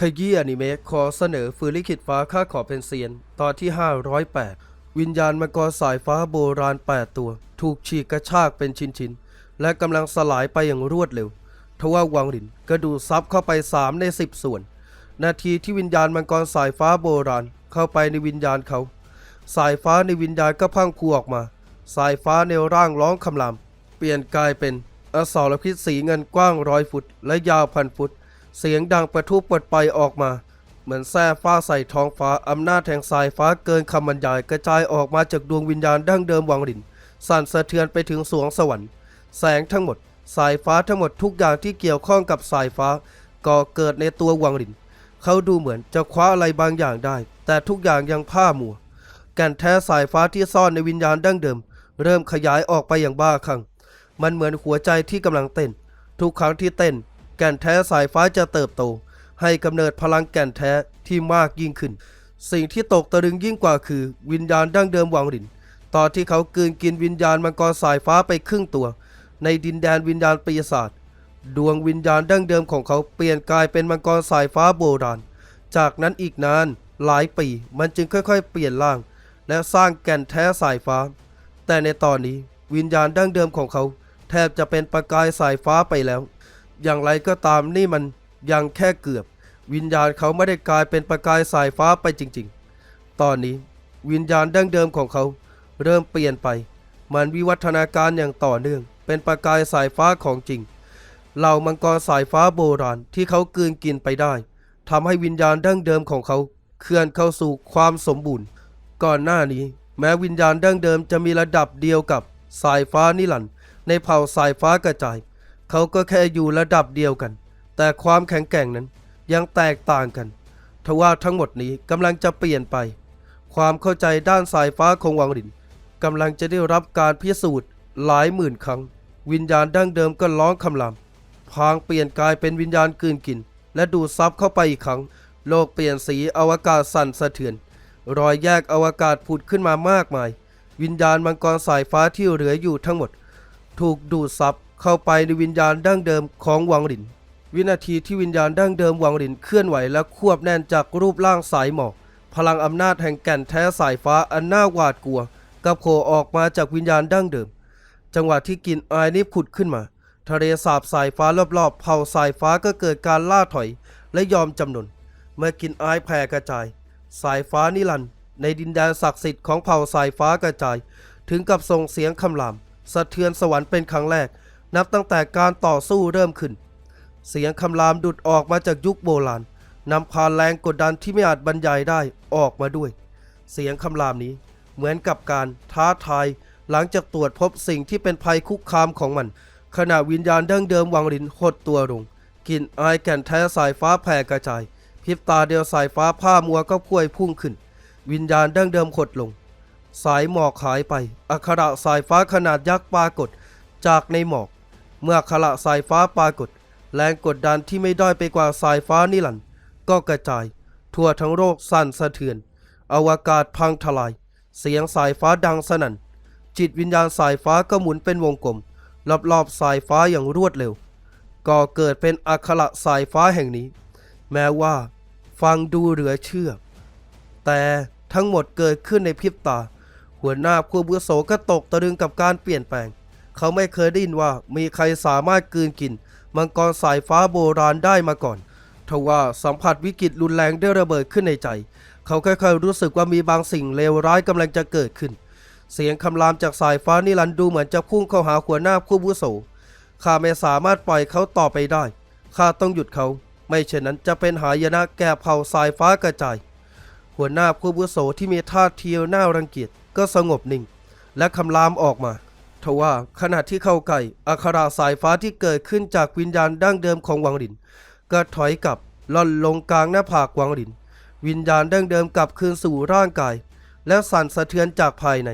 ขยี้อนิเมะขอเสนอฟื้นลิขิตฟ้าข้าขอเป็นเซียน ตอนที่ 508 วิญญาณมังกรสายฟ้าโบราณ 8 ตัว ถูกฉีกกระชากเป็นชิ้นๆ และกำลังสลายไปอย่างรวดเร็ว ทว่าวังหลินก็ดูดซับเข้าไป 3 ใน 10 ส่วน นาทีที่วิญญาณมังกรสายฟ้าโบราณเข้าไปในวิญญาณเขา สายฟ้าในวิญญาณก็พังพูออกมา สายฟ้าในร่างร้องคำรามเปลี่ยนกายเป็นอสรพิษสีเงินกว้างร้อยฟุต และยาวพันฟุต เสียงดังประทุปลดไปออกมา เหมือนแส้ฟ้าใส่ท้องฟ้าอำนาจแห่งสายฟ้าเกินคำบรรยายกระจายออกมาจากดวงวิญญาณดั้งเดิมวังหลินสั่นสะเทือนไปถึงสวงสวรรค์ แสงทั้งหมด สายฟ้าทั้งหมดทุกอย่างที่เกี่ยวข้องกับสายฟ้าก่อเกิดในตัววังหลิน เขาดูเหมือนจะคว้าอะไรบางอย่างได้ แต่ทุกอย่างยังผ้ามัวแก่นแท้สายฟ้าที่ซ่อนในวิญญาณดั้งเดิม เริ่มขยายออกไปอย่างบ้าคลั่งมันเหมือนหัวใจที่กำลังเต้น ทุกครั้งที่เต้น แก่นแท้สายฟ้าจะเติบโต ให้กำเนิดพลังแก่นแท้ที่มากยิ่งขึ้น สิ่งที่ตกตะลึงยิ่งกว่าคือ วิญญาณดั้งเดิมวังหลินตอนที่เขากืนกินวิญญาณมังกรสายฟ้าไปครึ่งตัว ในดินแดนวิญญาณปีศาจดวงวิญญาณดั้งเดิมของเขาเปลี่ยนกายเป็นมังกรสายฟ้าโบราณ จากนั้นอีกนานหลายปีมันจึงค่อยๆ เปลี่ยนร่าง และสร้างแก่นแท้สายฟ้า แต่ในตอนนี้วิญญาณดั้งเดิมของเขา แทบจะเป็นประกายสายฟ้าไปแล้ว อย่างไรก็ตามนี่มันยังแค่เกือบ วิญญาณเขาไม่ได้กลายเป็นประกายสายฟ้าไปจริง ๆ ตอนนี้วิญญาณดั้งเดิมของเขา เริ่มเปลี่ยนไป มันวิวัฒนาการอย่างต่อเนื่อง เป็นประกายสายฟ้าของจริงเหล่ามังกรสายฟ้าโบราณที่เขากืนกินไปได้ทำให้วิญญาณดั้งเดิมของเขาเคลื่อนเข้าสู่ความสมบูรณ์ ก่อนหน้านี้ แม้วิญญาณดั้งเดิมจะมีระดับเดียวกับสายฟ้านิรันในเผ่าสายฟ้ากระจาย เขาก็แค่อยู่ระดับเดียวกัน แต่ความแข็งแกร่งนั้นยังแตกต่างกันทว่าทั้งหมดนี้กำลังจะเปลี่ยนไป ความเข้าใจด้านสายฟ้าของวังหลินกำลังจะได้รับการพิสูจน์หลายหมื่นครั้ง วิญญาณดั้งเดิมก็ร้องคำรามพางเปลี่ยนกายเป็นวิญญาณกืนกิน และดูดซับเข้าไปอีกครั้ง โลกเปลี่ยนสีอวกาศสั่นสะเทือน รอยแยกอวกาศผุดขึ้นมามากมาย วิญญาณมังกรสายฟ้าที่เหลืออยู่ทั้งหมด ถูกดูดซับ เข้าไปในวิญญาณดั้งเดิมของวังหลิน วินาทีที่วิญญาณดั้งเดิมวังหลินเคลื่อนไหวและควบแน่นจากรูปร่างสายหมอกพลังอำนาจแห่งแก่นแท้สายฟ้าอันน่าหวาดกลัวกับโผล่ออกมาจากวิญญาณดั้งเดิม จังหวะที่กินอายนี้ผุดขึ้นมา ทะเลสาบสายฟ้ารอบๆเผ่าสายฟ้าก็เกิดการล่าถอยและยอมจำนน เมื่อกินอายแผ่กระจาย สายฟ้านิรันในดินแดนศักดิ์สิทธิ์ของเผ่าสายฟ้ากระจาย ถึงกับส่งเสียงคำราม สะเทือนสวรรค์เป็นครั้งแรก นับตั้งแต่การต่อสู้เริ่มขึ้น เสียงคำรามดุดออกมาจากยุคโบราณนำพาแรงกดดันที่ไม่อาจบรรยายได้ออกมาด้วย เสียงคำรามนี้เหมือนกับการท้าทายหลังจากตรวจพบสิ่งที่เป็นภัยคุกคามของมัน ขณะวิญญาณดั้งเดิมวังลินหดตัวลงกลิ่นอายแก่นแท้สายฟ้าแผ่กระจายพริบตาเดียวสายฟ้าผ้ามัวก็พวยพุ่งขึ้น วิญญาณดั้งเดิมหดลง สายหมอกหายไป อักขระสายฟ้าขนาดยักษ์ปรากฏ จากในหมอก เมื่อขระสายฟ้าปรากฏ แรงกดดันที่ไม่ด้อยไปกว่าสายฟ้านิรันก็กระจาย ทั่วทั้งโลกสั่นสะเทือน อวกาศพังทลาย เสียงสายฟ้าดังสนั่น จิตวิญญาณสายฟ้าก็หมุนเป็นวงกลมรอบๆสายฟ้าอย่างรวดเร็วก่อเกิดเป็นอักขระสายฟ้าแห่งนี้ แม้ว่า ฟังดูเหลือเชื่อ แต่ทั้งหมดเกิดขึ้นในพริบตา หัวหน้าผู้บุโสก็ตกตะลึงกับการเปลี่ยนแปลง เขาไม่เคยได้ยินว่ามีใครสามารถกืนกิน มังกรสายฟ้าโบราณได้มาก่อนทว่าสัมผัสวิกฤตรุนแรงได้ระเบิดขึ้นในใจ เขาค่อยๆรู้สึกว่ามีบางสิ่งเลวร้ายกำลังจะเกิดขึ้น เสียงคำรามจากสายฟ้านิรันดร์ดูเหมือนจะพุ่งเข้าหาหัวหน้าผู้บุโสข้าไม่สามารถปล่อยเขาต่อไปได้ข้าต้องหยุดเขา ไม่เช่นนั้นจะเป็นหายนะแก่เผ่าสายฟ้ากระจาย หัวหน้าผู้บุโสที่มีท่าทีน่ารังเกียจก็สงบนิ่ง และคำรามออกมา ทว่าขณะที่เข้าใกล้อัคราสายฟ้าที่เกิดขึ้นจากวิญญาณดั้งเดิมของวังหลินก็ถอยกลับล่อนลงกลางหน้าผากวังหลิน วิญญาณดั้งเดิมกลับคืนสู่ร่างกาย และสั่นสะเทือนจากภายใน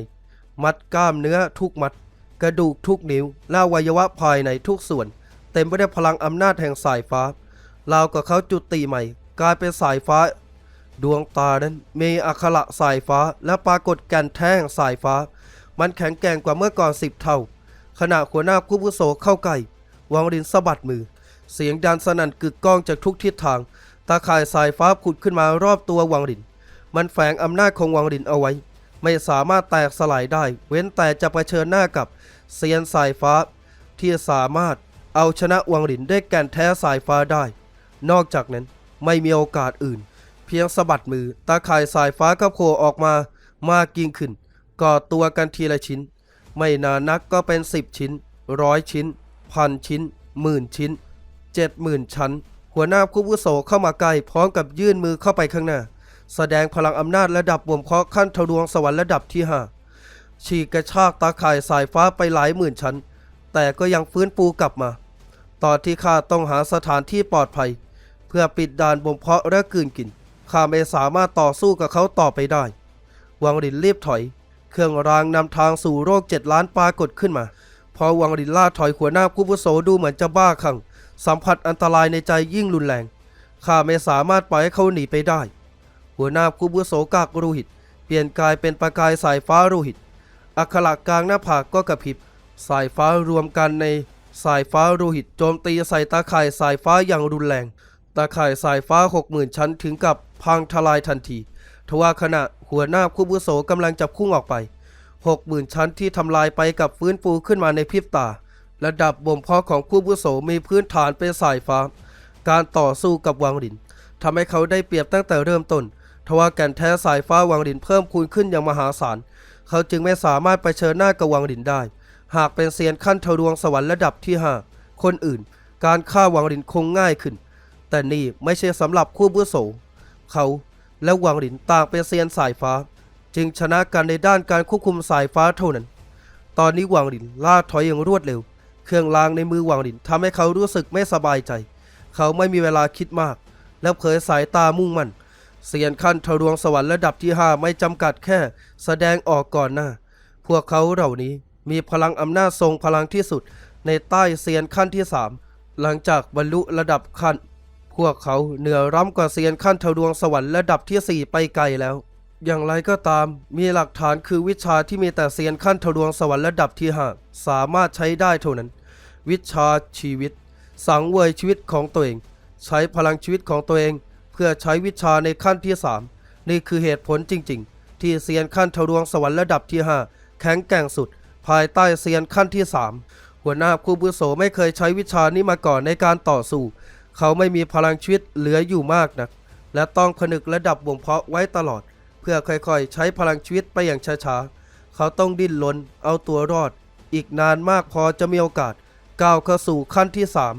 มัดกล้ามเนื้อทุกมัด กระดูกทุกนิ้วและวัยวะภายในทุกส่วน เต็มไปด้วยพลังอำนาจแห่งสายฟ้าราวกับเขาจุติใหม่ กลายเป็นสายฟ้า ดวงตานั้นมีอักขระสายฟ้าและปรากฏแก่นแท้แห่งสายฟ้า มันแข็งแกร่งกว่าเมื่อก่อนสิบเท่า ขณะหัวหน้าผู้บุโสเข้าใกล้วังรินสะบัดมือ เสียงดันสนั่นกึกก้องจากทุกทิศทาง ตาข่ายสายฟ้าผุดขึ้นมารอบตัววังหลิน มันแฝงอำนาจของวังหลินเอาไว้ ไม่สามารถแตกสลายได้ เว้นแต่จะเผชิญหน้ากับเซียนสายฟ้า ที่สามารถเอาชนะวังหลินได้แก่นแท้สายฟ้าได้ นอกจากนั้นไม่มีโอกาสอื่น เพียงสะบัดมือ ตาข่ายสายฟ้าก็โผล่ออกมามากยิ่งขึ้น ก่อตัวกันทีละชิ้น ไม่นานนักก็เป็นสิบชิ้นร้อยชิ้นพันชิ้นหมื่นชิ้นเจ็ดหมื่นชั้น หัวหน้าผู้วุโสเข้ามาใกล้พร้อมกับยื่นมือเข้าไปข้างหน้า แสดงพลังอำนาจระดับบ่มเพาะขั้นทะลวงสวรรค์ระดับที่ห้าฉีกกระชากตาข่ายสายฟ้าไปหลายหมื่นชั้น แต่ก็ยังฟื้นฟูกลับมา ตอนที่ข้าต้องหาสถานที่ปลอดภัย เพื่อปิดด่านบ่มเพาะและกืนกินข้าไม่สามารถต่อสู้กับเขาต่อไปได้ วังรินรีบถอย เครื่องรางนำทางสู่โรคเจ็ดล้านปรากฏขึ้นมา พอวังรินล่าถอยหัวหน้าผู้พุโสดูเหมือนจะบ้าคลั่งสัมผัสอันตรายในใจยิ่งรุนแรง ข้าไม่สามารถปล่อยให้เขาหนีไปได้ หัวหน้าผู้พุโสกากรูหิต เปลี่ยนกายเป็นประกายสายฟ้ารูหิต อัคระกลางหน้าผากก็กระพริบ สายฟ้ารวมกันในสายฟ้าโลหิตโจมตีใส่ตาข่ายสายฟ้าอย่างรุนแรง ตาข่ายสายฟ้าหกหมื่นชั้นถึงกับพังทลายทันที ทว่าขณะหัวหน้าคู่บุโสกำลังจะพุ่งออกไปหกหมื่นชั้นที่ทำลายไปกับฟื้นฟูขึ้นมาในพริบตา ระดับบ่มเพาะของคู่บุโสมีพื้นฐานเป็นสายฟ้า การต่อสู้กับวังหลินทำให้เขาได้เปรียบตั้งแต่เริ่มต้นทว่าแก่นแท้สายฟ้าวังหลินเพิ่มคูณขึ้นอย่างมหาศาล เขาจึงไม่สามารถไปเชิญหน้ากับวังหลินได้ หากเป็นเซียนขั้นทะลวงสวรรค์ระดับที่ห้าคนอื่น การฆ่าวังหลินคงง่ายขึ้น แต่นี่ไม่ใช่สำหรับคู่บุโสเขา และวังหลินต่างเป็นเซียนสายฟ้า จึงชนะกันในด้านการควบคุมสายฟ้าเท่านั้น ตอนนี้วังหลินล่าถอยอย่างรวดเร็ว เครื่องรางในมือวังหลินทำให้เขารู้สึกไม่สบายใจ เขาไม่มีเวลาคิดมาก แล้วเผยสายตามุ่งมั่นเซียนขั้นทะลวงสวรรค์ระดับที่ห้าไม่จำกัดแค่ แสดงออกก่อนหน้า พวกเขาเหล่านี้มีพลังอำนาจทรงพลังที่สุดในใต้เซียนขั้นที่สามหลังจากบรรลุระดับขั้น วกเขาเหนือร้ำกว่าเซียนขั้นทะลวงสวรรค์ระดับที่สี่ไปไกลแล้ว อย่างไรก็ตาม มีหลักฐานคือวิชาที่มีแต่เซียนขั้นทะลวงสวรรค์ระดับที่ห้าสามารถใช้ได้เท่านั้น วิชาชีวิต สังเวยชีวิตของตัวเอง ใช้พลังชีวิตของตัวเอง เพื่อใช้วิชาในขั้นที่สามนี่คือเหตุผลจริง ๆ ที่เซียนขั้นทะลวงสวรรค์ระดับที่ห้าแข็งแกร่งสุด ภายใต้เซียนขั้นที่สามหัวหน้าคูบุโสไม่เคยใช้วิชานี้มาก่อนในการต่อสู้ เขาไม่มีพลังชีวิตเหลืออยู่มากนัก และต้องผนึกระดับบ่มเพาะไว้ตลอด เพื่อค่อยๆ ใช้พลังชีวิตไปอย่างช้าๆ เขาต้องดิ้นรนเอาตัวรอด อีกนานมากพอจะมีโอกาสก้าวเข้าสู่ขั้นที่สาม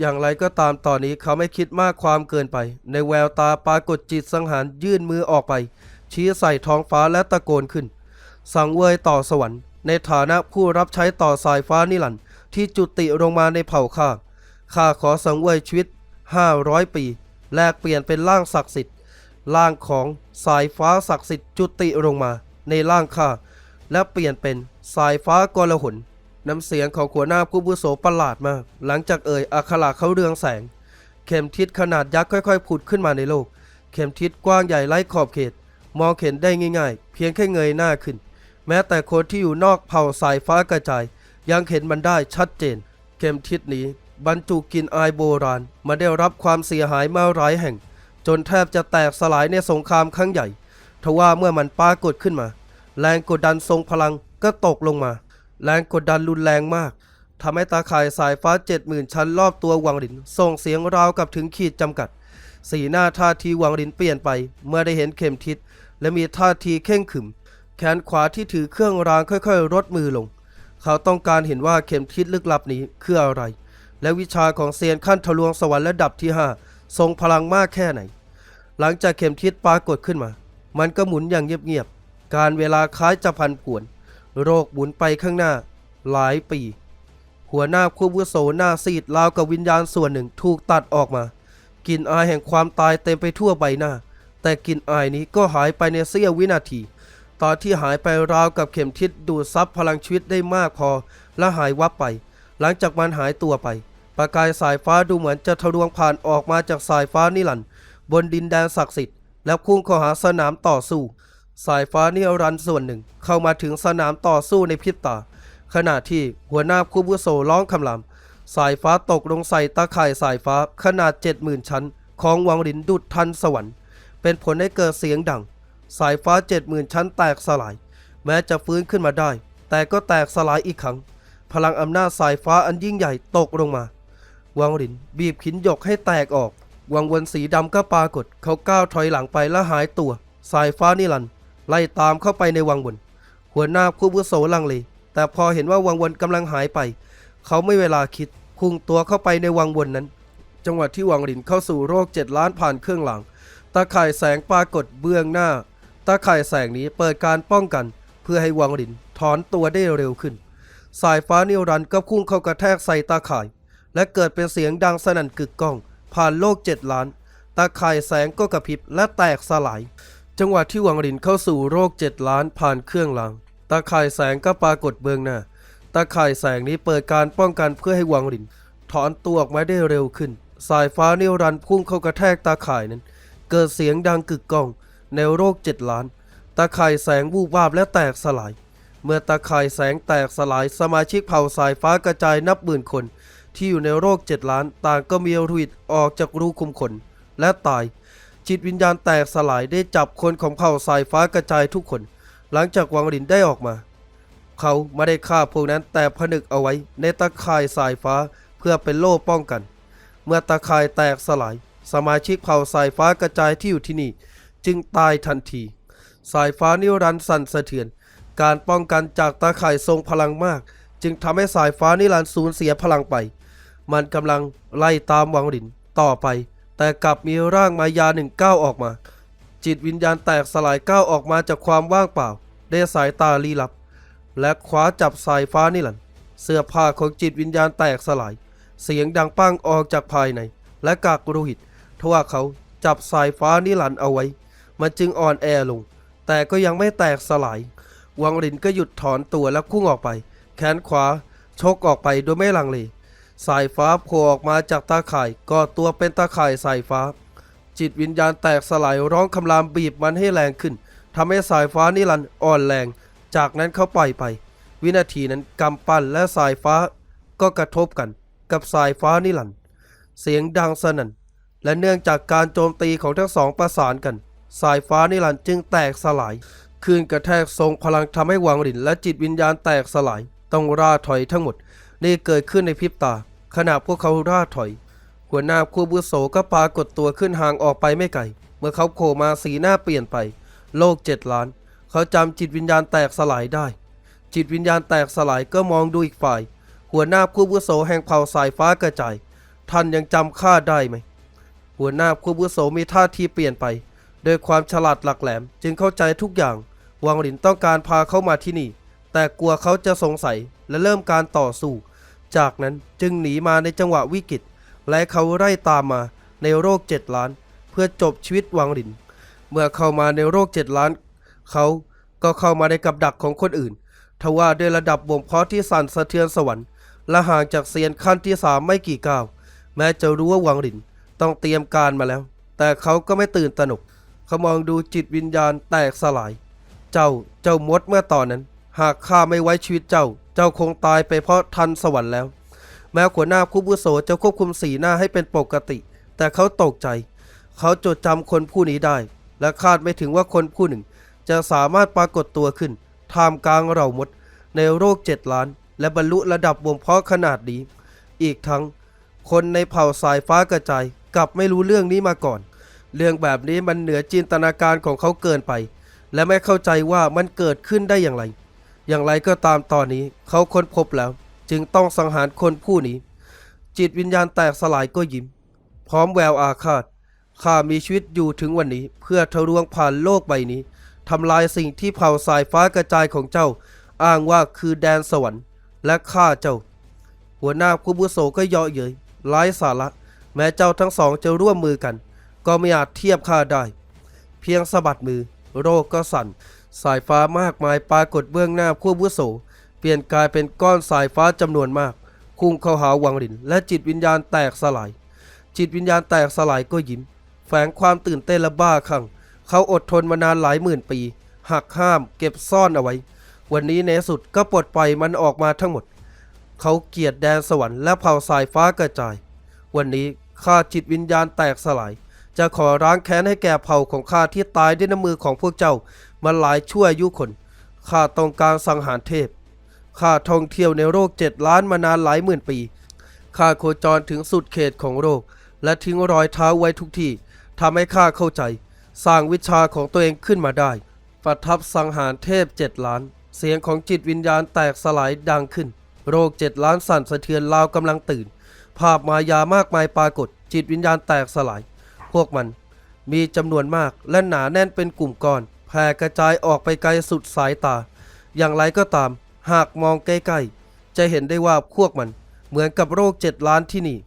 อย่างไรก็ตามตอนนี้เขาไม่คิดมากความเกินไป ในแววตาปรากฏจิตสังหารยื่นมือออกไป ชี้ใส่ท้องฟ้าและตะโกนขึ้น สังเวยต่อสวรรค์ ในฐานะผู้รับใช้ต่อสายฟ้านิรันที่จุติลงมาในเผ่าข้า ข้าขอสังเวยชีวิต 500 ปี แลกเปลี่ยนเป็นร่างศักดิ์สิทธิ์ร่างของสายฟ้าศักดิ์สิทธิ์จุติลงมาในร่างข้าและเปลี่ยนเป็นสายฟ้ากลหนน้ำเสียงของหัวหน้าผู้บุโสประหลาดมาก หลังจากเอ่ยอัคระเขาเรืองแสง เข็มทิศขนาดยักษ์ค่อยๆผุดขึ้นมาในโลก เข็มทิศกว้างใหญ่ไร้ขอบเขต มองเห็นได้ง่ายๆ เพียงแค่เงยหน้าขึ้น แม้แต่คนที่อยู่นอกเผ่าสายฟ้ากระจาย ยังเห็นมันได้ชัดเจน เข็มทิศนี้ บรรจุกลินอายโบราณมาได้รับความเสียหายมาหลายแห่ง จนแทบจะแตกสลายในสงครามครั้งใหญ่ทว่าเมื่อมันปรากฏขึ้นมา แรงกดดันทรงพลังก็ตกลงมา แรงกดดันรุนแรงมากทำให้ตาข่ายสายฟ้าเจ็ดหมื่นชั้นรอบตัววังหลินส่งเสียงราวกับถึงขีดจำกัด สีหน้าท่าทีวังหลินเปลี่ยนไป เมื่อได้เห็นเข็มทิศและมีท่าทีเข่งขึม แขนขวาที่ถือเครื่องรางค่อยๆลดมือลง เขาต้องการเห็นว่าเข็มทิศลึกลับนี้คืออะไร และวิชาของเซียนขั้นทะลวงสวรรค์ระดับที่ห้าทรงพลังมากแค่ไหน หลังจากเข็มทิศปรากฏขึ้นมา มันก็หมุนอย่างเงียบๆ การเวลาคล้ายจะพันป่วน โรคหมุนไปข้างหน้า หลายปี หัวหน้าควบวุโสหน้าซีดราวกับวิญญาณส่วนหนึ่งถูกตัดออกมา กลิ่นอายแห่งความตายเต็มไปทั่วใบหน้า แต่กลิ่นอายนี้ก็หายไปในเสี้ยววินาทีตอนที่หายไปราวกับเข็มทิศดูดซับพลังชีวิตได้มากพอ และหายวับไป หลังจากมันหายตัวไป ประกายสายฟ้าดูเหมือนจะทะลวงผ่านออกมาจากสายฟ้านิรันด์บนดินแดนศักดิ์สิทธิ์แล้วพุ่งเข้าหาสนามต่อสู้ สายฟ้านิรันด์ส่วนหนึ่ง เข้ามาถึงสนามต่อสู้ในพริบตา ขณะที่หัวหน้าคูบุโซร้องคำรามสายฟ้าตกลงใส่ตาข่ายสายฟ้าขนาดเจ็ดหมื่นชั้น ของวังหลินดุดทันสวรรค์ เป็นผลให้เกิดเสียงดัง สายฟ้าเจ็ดหมื่นชั้นแตกสลาย แม้จะฟื้นขึ้นมาได้ แต่ก็แตกสลายอีกครั้ง พลังอำนาจสายฟ้าอันยิ่งใหญ่ตกลงมา วังหลินบีบขินหยกให้แตกออก วังวนสีดำก็ปรากฏ เขาก้าวถอยหลังไปและหายตัว สายฟ้านิรันไล่ตามเข้าไปในวังวน หัวหน้าผู้บุโสลังเลแต่พอเห็นว่าวังวนกำลังหายไป เขาไม่เวลาคิดพุ่งตัวเข้าไปในวังวนนั้น จังหวะที่วังหลินเข้าสู่โรคเจ็ดล้านผ่านเครื่องหลัง ตาข่ายแสงปรากฏเบื้องหน้า ตาข่ายแสงนี้เปิดการป้องกัน เพื่อให้วังหลินถอนตัวได้เร็วขึ้น สายฟ้านิรันก็พุ่งเข้ากระแทกใส่ตาข่าย และเกิดเป็นเสียงดังสนั่นกึกก้อง ผ่านโลกเจ็ดล้าน ตาข่ายแสงก็กระพริบและแตกสลาย จังหวะที่วังหลินเข้าสู่โรคเจ็ดล้านผ่านเครื่องราง ตาข่ายแสงก็ปรากฏเบื้องหน้า ตาข่ายแสงนี้เปิดการป้องกันเพื่อให้วังหลิน ถอนตัวออกมาได้เร็วขึ้น สายฟ้านิรันพุ่งเข้ากระแทกตาข่ายนั้น เกิดเสียงดังกึกก้อง ในโรคเจ็ดล้าน ตาข่ายแสงวูบวาบและแตกสลาย เมื่อตาข่ายแสงแตกสลายสมาชิกเผ่าสายฟ้ากระจายนับหมื่นคน ที่อยู่ในโรคเจ็ดล้าน ต่างก็มีอรุดออกจากรูคุมขน และตาย จิตวิญญาณแตกสลายได้จับคนของเผ่าสายฟ้ากระจายทุกคน หลังจากวังหลินได้ออกมา เขาไม่ได้ฆ่าพวกนั้นแต่ผนึกเอาไว้ในตะข่ายสายฟ้าเพื่อเป็นโล่ป้องกัน เมื่อตะข่ายแตกสลาย สมาชิกเผ่าสายฟ้ากระจายที่อยู่ที่นี่ จึงตายทันที สายฟ้านิรันดร์สั่นสะเทือน การป้องกันจากตาข่ายทรงพลังมาก จึงทำให้สายฟ้านิรันดร์สูญเสียพลังไป มันกำลังไล่ตามวังหลินต่อไป แต่กลับมีร่างมายาหนึ่งก้าวออกมา จิตวิญญาณแตกสลายก้าวออกมาจากความว่างเปล่าได้สายตาลี้ลับ และคว้าจับสายฟ้านิรันเสื้อผ้าของจิตวิญญาณแตกสลาย เสียงดังปังออกจากภายใน และกากโลหิตทว่าเขาจับสายฟ้านิรันเอาไว้ มันจึงอ่อนแอลง แต่ก็ยังไม่แตกสลาย วังรินก็หยุดถอนตัวและพุ่งออกไป แขนขวาชกออกไปโดยไม่ลังเล สายฟ้าโผล่ออกมาจากตาข่ายก่อตัวเป็นตาข่ายสายฟ้า จิตวิญญาณแตกสลายร้องคำรามบีบมันให้แรงขึ้นทำให้สายฟ้านิรันดร์อ่อนแรง จากนั้นเขาปล่อยไป วินาทีนั้นกำปั้นและสายฟ้าก็กระทบกันกับสายฟ้านิรันดร์เสียงดังสนั่น และเนื่องจากการโจมตีของทั้งสองประสานกัน สายฟ้านิรันดร์จึงแตกสลายคลื่นกระแทกทรงพลังทำให้วังหลินและจิตวิญญาณแตกสลาย ต้องร่าถอยทั้งหมด นี่เกิดขึ้นในพริบตา ขณะพวกเขาร่าถอย หัวหน้าคู่บุโสก็ปรากฏตัวขึ้นห่างออกไปไม่ไกล เมื่อเขาโผล่มาสีหน้าเปลี่ยนไป โลกเจ็ดล้าน เขาจำจิตวิญญาณแตกสลายได้ จิตวิญญาณแตกสลายก็มองดูอีกฝ่าย หัวหน้าคู่บุโสแห่งเผ่าสายฟ้ากระจาย ท่านยังจำข้าได้ไหม หัวหน้าคู่บุโสมีท่าทีเปลี่ยนไปโดยความฉลาดหลักแหลมจึงเข้าใจทุกอย่าง วังหลินต้องการพาเขามาที่นี่ แต่กลัวเขาจะสงสัยและเริ่มการต่อสู้ จากนั้นจึงหนีมาในจังหวะวิกฤต และเขาไล่ตามมาในโรคเจ็ดล้าน เพื่อจบชีวิตวังหลิน เมื่อเข้ามาในโรคเจ็ดล้าน เขาก็เข้ามาในกับดักของคนอื่น ทว่าด้วยระดับบ่มเพาะที่สั่นสะเทือนสวรรค์ และห่างจากเซียนขั้นที่สามไม่กี่ก้าว แม้จะรู้ว่าวังหลินต้องเตรียมการมาแล้ว แต่เขาก็ไม่ตื่นตระหนก เขามองดูจิตวิญญาณแตกสลาย เจ้าเจ้ามดเมื่อตอนนั้น หากข้าไม่ไว้ชีวิตเจ้า เจ้าคงตายไปเพราะทันสวรรค์แล้ว แม้หัวหน้าคู่บุโสจะควบคุมสีหน้าให้เป็นปกติ แต่เขาตกใจ เขาจดจำคนผู้นี้ได้ และคาดไม่ถึงว่าคนผู้หนึ่ง จะสามารถปรากฏตัวขึ้นท่ามกลางเราหมด ในโรคเจ็ดล้าน และบรรลุระดับบ่มเพาะขนาดนี้ อีกทั้ง คนในเผ่าสายฟ้ากระจายกลับไม่รู้เรื่องนี้มาก่อน เรื่องแบบนี้มันเหนือจินตนาการของเขาเกินไป และไม่เข้าใจว่ามันเกิดขึ้นได้อย่างไร อย่างไรก็ตามตอนนี้เขาค้นพบแล้ว จึงต้องสังหารคนผู้นี้ จิตวิญญาณแตกสลายก็ยิ้ม พร้อมแววอาฆาตข้ามีชีวิตอยู่ถึงวันนี้ เพื่อทะลวงผ่านโลกใบนี้ทำลายสิ่งที่เผ่าสายฟ้ากระจายของเจ้า อ้างว่าคือแดนสวรรค์และฆ่าเจ้า หัวหน้าคุบุโสก็เยาะเย้ยไร้สาระ แม้เจ้าทั้งสองจะร่วมมือกัน ก็ไม่อาจเทียบข้าได้ เพียงสะบัดมือ โรคก็สั่น สายฟ้ามากมายปรากฏเบื้องหน้าคู่บุโส เปลี่ยนกลายเป็นก้อนสายฟ้าจำนวนมากพุ่งเข้าหาวังหลิน และจิตวิญญาณแตกสลาย จิตวิญญาณแตกสลายก็ยิ้ม แฝงความตื่นเต้นและบ้าคลั่ง เขาอดทนมานานหลายหมื่นปี หักห้ามเก็บซ่อนเอาไว้ วันนี้ในสุดก็ปลดปล่อยมันออกมาทั้งหมด เขาเกลียดแดนสวรรค์และเผ่าสายฟ้ากระจาย วันนี้ข้าจิตวิญญาณแตกสลายจะขอร้างแค้นให้แก่เผ่าของข้าที่ตายด้วยน้ำมือของพวกเจ้า มาหลายชั่วอายุคนข้าต้องการสังหารเทพข้าท่องเที่ยวในโลกเจ็ดล้านมานานหลายหมื่นปีข้าโคจรถึงสุดเขตของโลกและทิ้งรอยเท้าไว้ทุกที่ทำให้ข้าเข้าใจ สร้างวิชาของตัวเองขึ้นมาได้ ประทับสังหารเทพเจ็ดล้าน เสียงของจิตวิญญาณแตกสลายดังขึ้น โรคเจ็ดล้านสั่นสะเทือนลาวกำลังตื่น ภาพมายามากมายปรากฏ จิตวิญญาณแตกสลาย พวกมันมีจำนวนมากและหนาแน่นเป็นกลุ่มก้อน แผ่กระจายออกไปไกลสุดสายตา อย่างไรก็ตาม หากมองใกล้ๆ จะเห็นได้ว่าพวกมันเหมือนกับโรคเจ็ดล้านที่นี่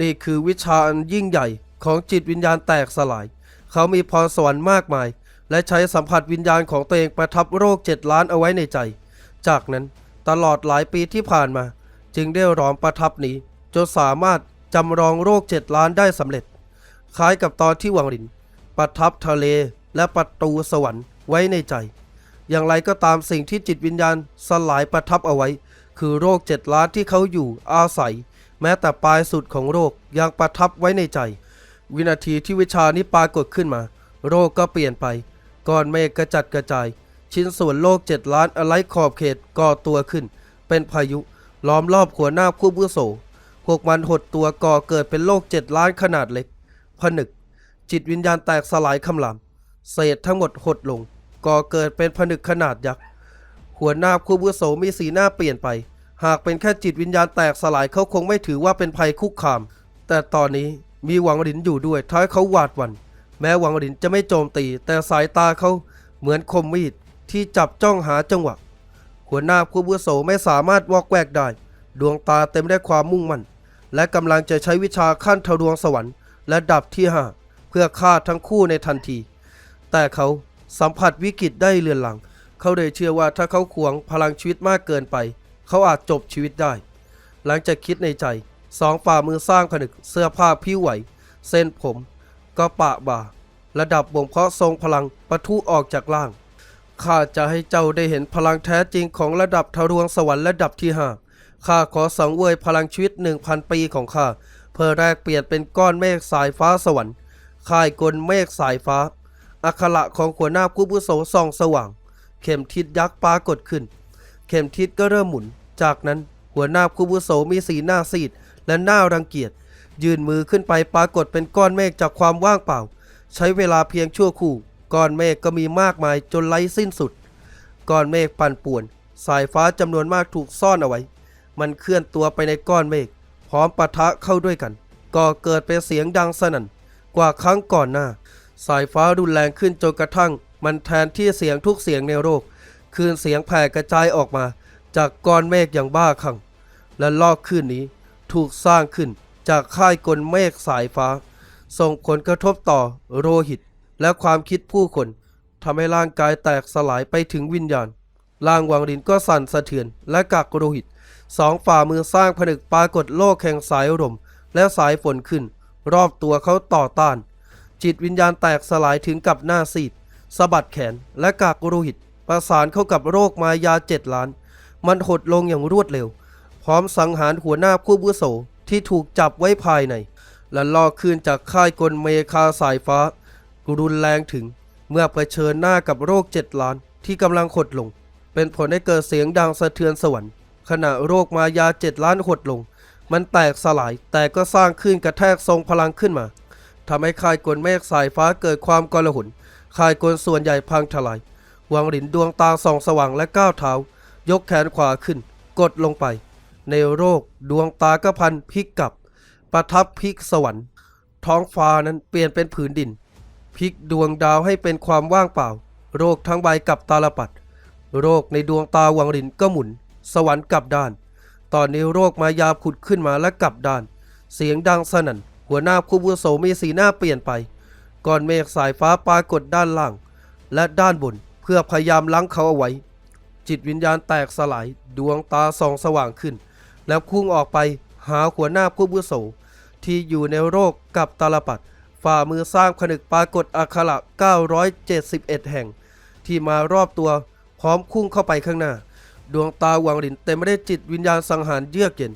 นี่คือวิชาอันยิ่งใหญ่ของจิตวิญญาณแตกสลาย เขามีพรสวรรค์มากมาย และใช้สัมผัสวิญญาณของตัวเองประทับโรคเจ็ดล้านเอาไว้ในใจ จากนั้นตลอดหลายปีที่ผ่านมา จึงได้รอมประทับนี้จนสามารถจำลองโรคเจ็ดล้านได้สำเร็จ คล้ายกับตอนที่วังหลินประทับทะเลและประตูสวรรค์ ไว้ในใจ อย่างไรก็ตามสิ่งที่จิตวิญญาณสลายประทับเอาไว้ คือโรคเจ็ดล้านที่เขาอยู่อาศัย แม้แต่ปลายสุดของโรคยังประทับไว้ในใจ วินาทีที่วิชานี้ปรากฏขึ้นมา โรคก็เปลี่ยนไปก้อนเมฆกระจัดกระจาย ชิ้นส่วนโลกเจ็ดล้านอะไรขอบเขตก่อตัวขึ้น เป็นพายุล้อมรอบหัวหน้าผู้บุโสพวกมันหดตัวก่อเกิดเป็นโลกเจ็ดล้านขนาดเล็กผนึก จิตวิญญาณแตกสลายคำรามเศษทั้งหมดหดลง ก่อเกิดเป็นผนึกขนาดยักษ์หัวหน้าผู้บุโสมีสีหน้าเปลี่ยนไป หากเป็นแค่จิตวิญญาณแตกสลายเขาคงไม่ถือว่าเป็นภัยคุกคาม แต่ตอนนี้มีหวังหลินอยู่ด้วยท้ายเขาหวาดหวัน่นแม้หวังหลินจะไม่โจมตี แต่สายตาเขาเหมือนคมมีดที่จับจ้องหาจังหวะ หัวหน้าผู้บุโสไม่สามารถวอกแวกได้ ดวงตาเต็มด้วยความมุ่งมั่น และกำลังจะใช้วิชาขั้นทะลวงสวรรค์และดับที่ห้าเพื่อฆ่าทั้งคู่ในทันที แต่เขา สัมผัสวิกฤตได้เลือนหลัง เขาเลยเชื่อว่าถ้าเขาขวงพลังชีวิตมากเกินไป เขาอาจจบชีวิตได้ หลังจากคิดในใจสองฝ่ามือสร้างผนึกเสื้อผ้าผิวไหว เส้นผม ก็ปะบ่า ระดับบ่งเพาะทรงพลังปะทุออกจากล่างข้าจะให้เจ้าได้เห็นพลังแท้จริงของระดับทะลวงสวรรค์ระดับที่ห้าข้าขอสังเวยพลังชีวิตหนึ่งพันปีของข้าเพื่อแลกเปลี่ยนเป็นก้อนเมฆสายฟ้าสวรรค์ค่ายกลเมฆสายฟ้า อักขระของหัวหน้าผู้บุโสส่องสว่าง เข็มทิศยักษ์ปรากฏขึ้น เข็มทิศก็เริ่มหมุน จากนั้นหัวหน้าผู้บุโสมีสีหน้าซีดและหน้ารังเกียจ ยื่นมือขึ้นไปปรากฏเป็นก้อนเมฆจากความว่างเปล่า ใช้เวลาเพียงชั่วครู่ ก้อนเมฆก็มีมากมายจนไร้สิ้นสุด ก้อนเมฆปั่นป่วน สายฟ้าจำนวนมากถูกซ่อนเอาไว้ มันเคลื่อนตัวไปในก้อนเมฆพร้อมปะทะเข้าด้วยกันก่อเกิดเป็นเสียงดังสนั่นกว่าครั้งก่อนหน้า สายฟ้ารุนแรงขึ้นจนกระทั่ง มันแทนที่เสียงทุกเสียงในโลกคืนเสียงแผ่กระจายออกมา จากก้อนเมฆอย่างบ้าคลั่งและลอกคลื่นนี้ถูกสร้างขึ้นจากค่ายกลเมฆสายฟ้า ส่งผลกระทบต่อโลหิต และความคิดผู้คนทำให้ร่างกายแตกสลายไปถึงวิญญาณร่างวังลินก็สั่นสะเทือนและกักโลหิตสองฝ่ามือสร้างผนึกปรากฏโลกแห่งสายลมและสายฝนขึ้น รอบตัวเขาต่อต้าน จิตวิญญาณแตกสลายถึงกับหน้าซีดสะบัดแขนและกากโลหิต ประสานเข้ากับโรคมายาเจ็ดล้าน มันหดลงอย่างรวดเร็ว พร้อมสังหารหัวหน้าผู้บุโสที่ถูกจับไว้ภายใน และล่อคืนจากค่ายกลเมคาสายฟ้า รุนแรงถึง เมื่อเผชิญหน้ากับโรคเจ็ดล้านที่กำลังหดลง เป็นผลให้เกิดเสียงดังสะเทือนสวรรค์ขณะโรคมายาเจ็ดล้านหดลง มันแตกสลายแต่ก็สร้างคลื่นกระแทกทรงพลังขึ้นมา ทำให้ค่ายกลเมฆสายฟ้าเกิดความกลาหนค่ายกลส่วนใหญ่พังทลายหวังหลินดวงตาส่องสว่างและก้าวเท้า ยกแขนขวาขึ้น กดลงไป ในโรคดวงตาก็พันพลิกกลับ ประทับพลิกสวรรค์ ท้องฟ้านั้นเปลี่ยนเป็นผืนดินพลิกดวงดาวให้เป็นความว่างเปล่า โรคทั้งใบกลับตาลปัด โรคในดวงตาวังหลินก็หมุน สวรรค์กลับด้าน ตอนนี้โรคมายาผุดขึ้นมาและกลับด้าน เสียงดังสนั่น หัวหน้าผู้บุโสมีสีหน้าเปลี่ยนไป ก่อนเมฆสายฟ้าปรากฏด้านล่าง และด้านบนเพื่อพยายามล้างเขาเอาไว้ จิตวิญญาณแตกสลายดวงตาส่องสว่างขึ้น แล้วพุ่งออกไปหาหัวหน้าผู้บุโสที่อยู่ในโรคกับตาลปัดฝ่ามือสร้างผนึกปรากฏอักขระ971 แห่ง ที่มารอบตัวพร้อมพุ่งเข้าไปข้างหน้า ดวงตาหวังหลินเต็มไปด้วยจิตวิญญาณสังหารเยือกเย็น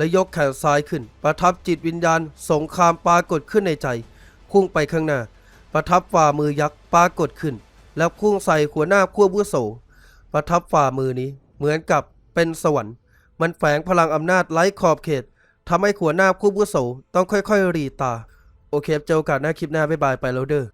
และยกแขนซ้ายขึ้น ประทับจิตวิญญาณ สงครามปรากฏขึ้นในใจ พุ่งไปข้างหน้า ประทับฝ่ามือยักษ์ปรากฏขึ้น แล้วพุ่งใส่หัวหน้าขั้วบุโสประทับฝ่ามือนี้ เหมือนกับเป็นสวรรค์ มันแฝงพลังอำนาจไร้ขอบเขตทำให้หัวหน้าคู่บุโสต้องค่อยๆรีตา โอเคเจอโอกาสหน้าคลิปหน้าบ๊ายบายไปแล้วเด้อ